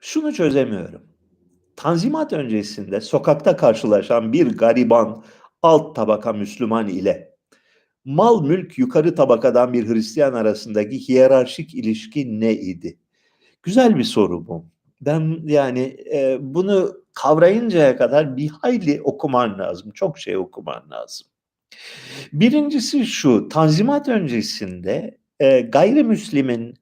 Şunu çözemiyorum. Tanzimat öncesinde sokakta karşılaşan bir gariban alt tabaka Müslüman ile mal mülk yukarı tabakadan bir Hristiyan arasındaki hiyerarşik ilişki ne idi? Güzel bir soru bu. Ben yani e, bunu kavrayıncaya kadar bir hayli okuman lazım. Çok şey okuman lazım. Birincisi şu, Tanzimat öncesinde e, gayrimüslimin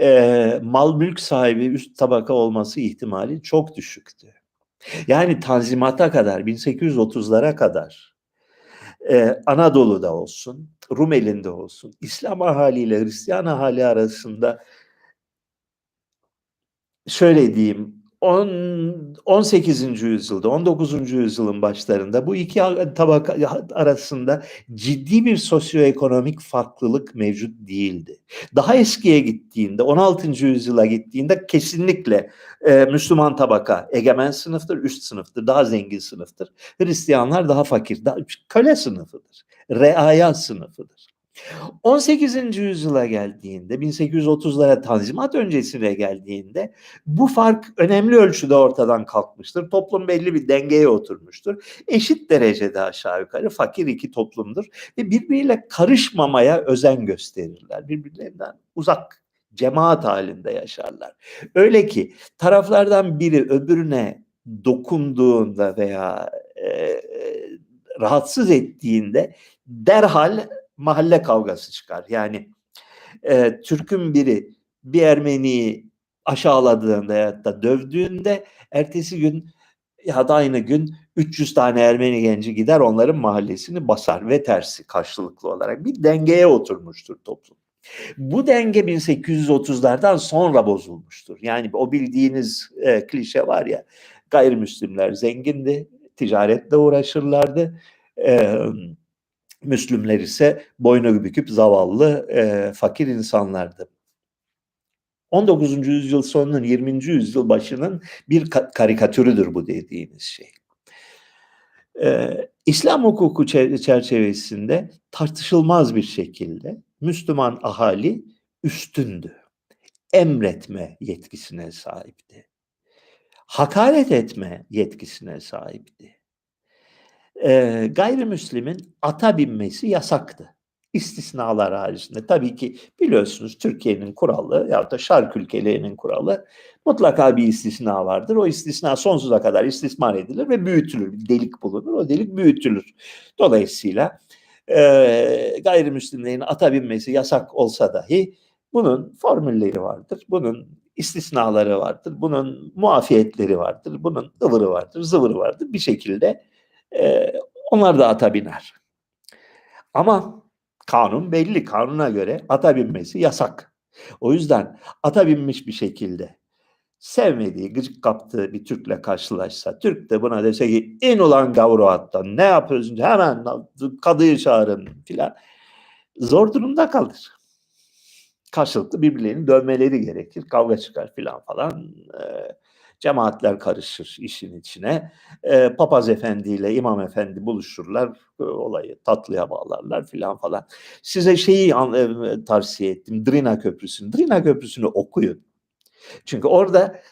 e, mal mülk sahibi üst tabaka olması ihtimali çok düşüktü. Yani Tanzimat'a kadar, 1830'lara kadar e, Anadolu'da olsun, Rumeli'nde olsun, İslam ahaliyle Hristiyan ahali arasında şöyle diyeyim 10, 18. yüzyılda 19. yüzyılın başlarında bu iki tabaka arasında ciddi bir sosyoekonomik farklılık mevcut değildi. Daha eskiye gittiğinde 16. yüzyıla gittiğinde kesinlikle e, Müslüman tabaka egemen sınıftır, üst sınıftır, daha zengin sınıftır. Hristiyanlar daha fakir, daha köle sınıfıdır. Reaya sınıfıdır. 18. yüzyıla geldiğinde, 1830'lara Tanzimat öncesine geldiğinde bu fark önemli ölçüde ortadan kalkmıştır. Toplum belli bir dengeye oturmuştur. Eşit derecede aşağı yukarı fakir iki toplumdur ve birbiriyle karışmamaya özen gösterirler. Birbirlerinden uzak cemaat halinde yaşarlar. Öyle ki taraflardan biri öbürüne dokunduğunda veya e, rahatsız ettiğinde derhal mahalle kavgası çıkar. Yani e, Türk'ün biri bir Ermeniyi aşağıladığında ya da dövdüğünde ertesi gün ya da aynı gün 300 tane Ermeni genci gider onların mahallesini basar ve tersi karşılıklı olarak bir dengeye oturmuştur toplum. Bu denge 1830'lardan sonra bozulmuştur. Yani o bildiğiniz e, klişe var ya gayrimüslimler zengindi, ticaretle uğraşırlardı. E, Müslümler ise boynu büküp zavallı, e, fakir insanlardı. 19. yüzyıl sonunun 20. yüzyıl başının bir ka- karikatürüdür bu dediğiniz şey. Ee, İslam hukuku çerçevesinde tartışılmaz bir şekilde Müslüman ahali üstündü. Emretme yetkisine sahipti. Hakaret etme yetkisine sahipti e, gayrimüslimin ata binmesi yasaktı. İstisnalar haricinde. Tabii ki biliyorsunuz Türkiye'nin kuralı ya da şark ülkelerinin kuralı mutlaka bir istisna vardır. O istisna sonsuza kadar istismar edilir ve büyütülür. Bir delik bulunur. O delik büyütülür. Dolayısıyla e, gayrimüslimlerin ata binmesi yasak olsa dahi bunun formülleri vardır. Bunun istisnaları vardır. Bunun muafiyetleri vardır. Bunun ıvırı vardır, zıvırı vardır. Bir şekilde e, onlar da ata biner. Ama kanun belli. Kanuna göre ata binmesi yasak. O yüzden ata binmiş bir şekilde sevmediği, gıcık kaptığı bir Türk'le karşılaşsa, Türk de buna dese ki in ulan gavru attan ne yapıyorsun hemen kadıyı çağırın filan zor durumda kalır. Karşılıklı birbirlerini dövmeleri gerekir, kavga çıkar filan falan. Ee, Cemaatler karışır işin içine. E, papaz efendiyle imam efendi buluşurlar. E, olayı tatlıya bağlarlar filan falan. Size şeyi e, tavsiye ettim. Drina Köprüsü'nü. Drina Köprüsü'nü okuyun. Çünkü orada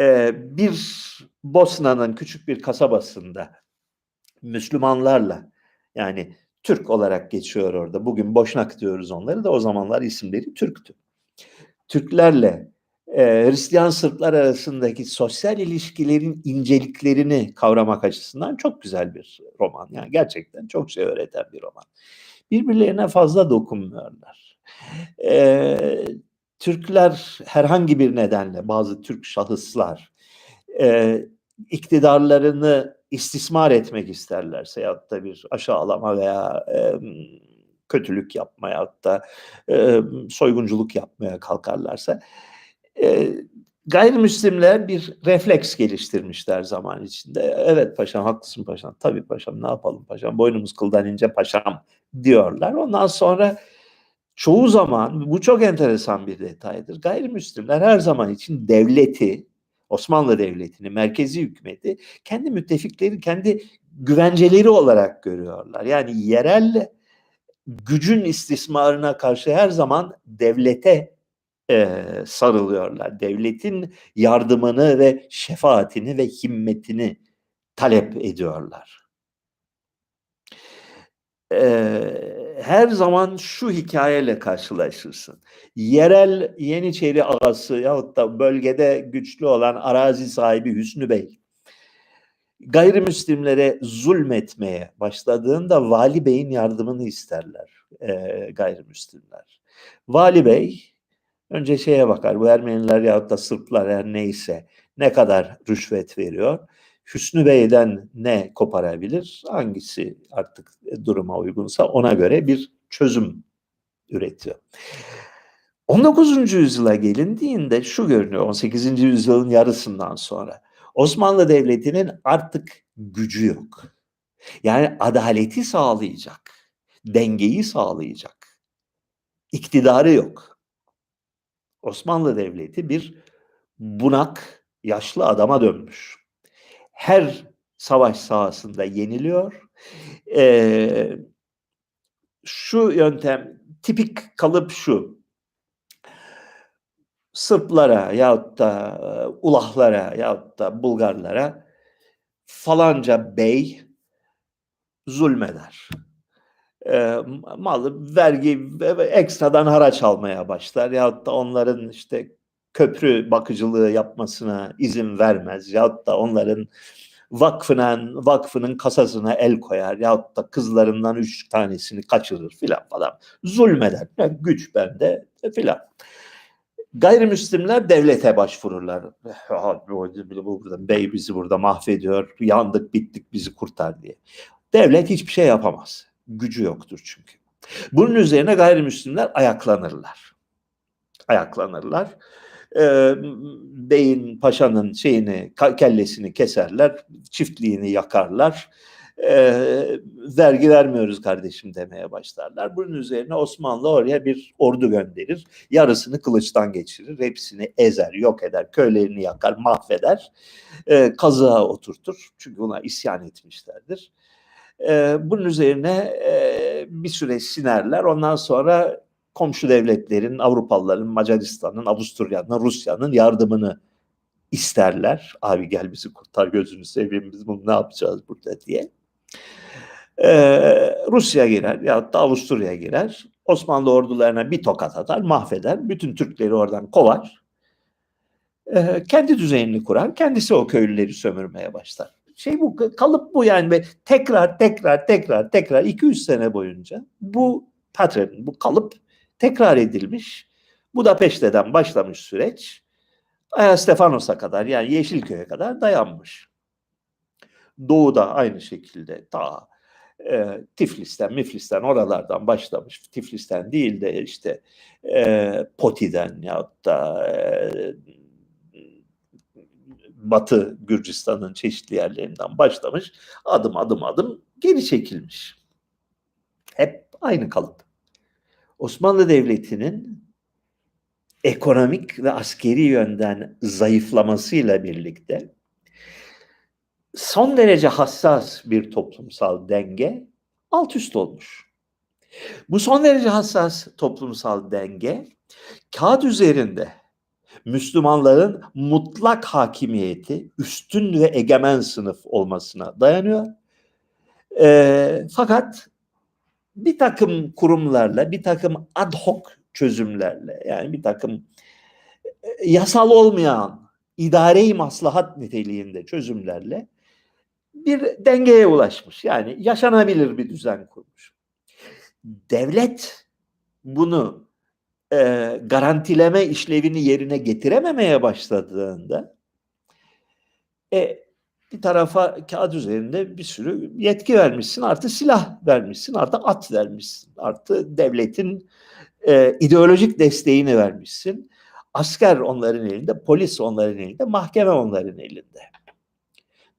e, bir Bosna'nın küçük bir kasabasında Müslümanlarla yani Türk olarak geçiyor orada. Bugün Boşnak diyoruz onları da o zamanlar isimleri Türktü. Türklerle e, Hristiyan Sırplar arasındaki sosyal ilişkilerin inceliklerini kavramak açısından çok güzel bir roman. Yani gerçekten çok şey öğreten bir roman. Birbirlerine fazla dokunmuyorlar. E, Türkler herhangi bir nedenle bazı Türk şahıslar e, iktidarlarını istismar etmek isterlerse ya da bir aşağılama veya e, kötülük yapmaya da e, soygunculuk yapmaya kalkarlarsa e, gayrimüslimler bir refleks geliştirmişler zaman içinde. Evet paşam haklısın paşam. Tabii paşam ne yapalım paşam. Boynumuz kıldan ince paşam diyorlar. Ondan sonra çoğu zaman bu çok enteresan bir detaydır. Gayrimüslimler her zaman için devleti Osmanlı Devleti'ni, merkezi hükümeti kendi müttefikleri, kendi güvenceleri olarak görüyorlar. Yani yerel gücün istismarına karşı her zaman devlete e, sarılıyorlar. Devletin yardımını ve şefaatini ve himmetini talep ediyorlar. E, her zaman şu hikayeyle karşılaşırsın. Yerel Yeniçeri ağası yahut da bölgede güçlü olan arazi sahibi Hüsnü Bey gayrimüslimlere zulmetmeye başladığında Vali Bey'in yardımını isterler e, gayrimüslimler. Vali Bey önce şeye bakar bu Ermeniler yahut da Sırplar her neyse ne kadar rüşvet veriyor. Hüsnü Bey'den ne koparabilir? Hangisi artık duruma uygunsa ona göre bir çözüm üretiyor. 19. yüzyıla gelindiğinde şu görünüyor 18. yüzyılın yarısından sonra. Osmanlı Devleti'nin artık gücü yok. Yani adaleti sağlayacak, dengeyi sağlayacak iktidarı yok. Osmanlı Devleti bir bunak, yaşlı adama dönmüş. Her savaş sahasında yeniliyor. Ee, şu yöntem, tipik kalıp şu. Sırplara yahut da Ulahlara yahut da Bulgarlara falanca bey zulmeder. E, malı vergi ve ekstradan haraç almaya başlar yahut da onların işte köprü bakıcılığı yapmasına izin vermez yahut da onların vakfının vakfının kasasına el koyar yahut da kızlarından üç tanesini kaçırır filan falan zulmeder. Yani güç bende filan. Gayrimüslimler devlete başvururlar. Burada, bey bizi burada mahvediyor, yandık bittik bizi kurtar diye. Devlet hiçbir şey yapamaz. Gücü yoktur çünkü. Bunun üzerine gayrimüslimler ayaklanırlar. Ayaklanırlar. Ee, beyin paşanın şeyini kellesini keserler, çiftliğini yakarlar e, vergi vermiyoruz kardeşim demeye başlarlar. Bunun üzerine Osmanlı oraya bir ordu gönderir. Yarısını kılıçtan geçirir. Hepsini ezer, yok eder, köylerini yakar, mahveder. E, kazığa oturtur. Çünkü buna isyan etmişlerdir. E, bunun üzerine e, bir süre sinerler. Ondan sonra komşu devletlerin, Avrupalıların, Macaristan'ın, Avusturya'nın, Rusya'nın yardımını isterler. Abi gel bizi kurtar gözünü seveyim biz bunu ne yapacağız burada diye. Ee, Rusya girer ya da Avusturya girer. Osmanlı ordularına bir tokat atar, mahveder. Bütün Türkleri oradan kovar. Ee, kendi düzenini kurar. Kendisi o köylüleri sömürmeye başlar. Şey bu kalıp bu yani ve tekrar tekrar tekrar tekrar 200 sene boyunca bu patron, bu kalıp tekrar edilmiş. Bu da Peşte'den başlamış süreç. Stefanos'a kadar yani Yeşilköy'e kadar dayanmış. Doğu'da aynı şekilde ta e, Tiflis'ten, Miflis'ten oralardan başlamış. Tiflis'ten değil de işte e, Poti'den ya da e, Batı Gürcistan'ın çeşitli yerlerinden başlamış. Adım adım adım geri çekilmiş. Hep aynı kalıp. Osmanlı Devleti'nin ekonomik ve askeri yönden zayıflamasıyla birlikte son derece hassas bir toplumsal denge alt üst olmuş. Bu son derece hassas toplumsal denge kağıt üzerinde Müslümanların mutlak hakimiyeti, üstün ve egemen sınıf olmasına dayanıyor. E, fakat bir takım kurumlarla, bir takım ad hoc çözümlerle, yani bir takım e, yasal olmayan idare-i maslahat niteliğinde çözümlerle bir dengeye ulaşmış. Yani yaşanabilir bir düzen kurmuş. Devlet bunu e, garantileme işlevini yerine getirememeye başladığında e, bir tarafa kağıt üzerinde bir sürü yetki vermişsin, artı silah vermişsin, artı at vermişsin, artı devletin e, ideolojik desteğini vermişsin. Asker onların elinde, polis onların elinde, mahkeme onların elinde.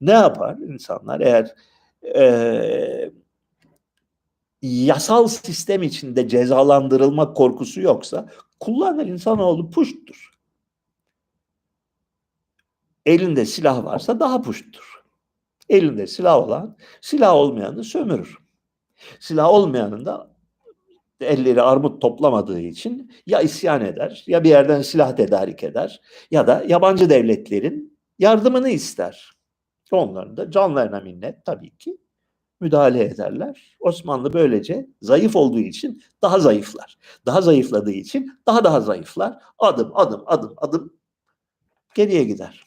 Ne yapar insanlar eğer e, yasal sistem içinde cezalandırılma korkusu yoksa kullanır insanoğlu puşttur. Elinde silah varsa daha puşttur. Elinde silah olan silah olmayanı sömürür. Silah olmayanın da elleri armut toplamadığı için ya isyan eder ya bir yerden silah tedarik eder ya da yabancı devletlerin yardımını ister. Onların da canlarına minnet tabii ki müdahale ederler. Osmanlı böylece zayıf olduğu için daha zayıflar. Daha zayıfladığı için daha daha zayıflar. Adım adım adım adım geriye gider.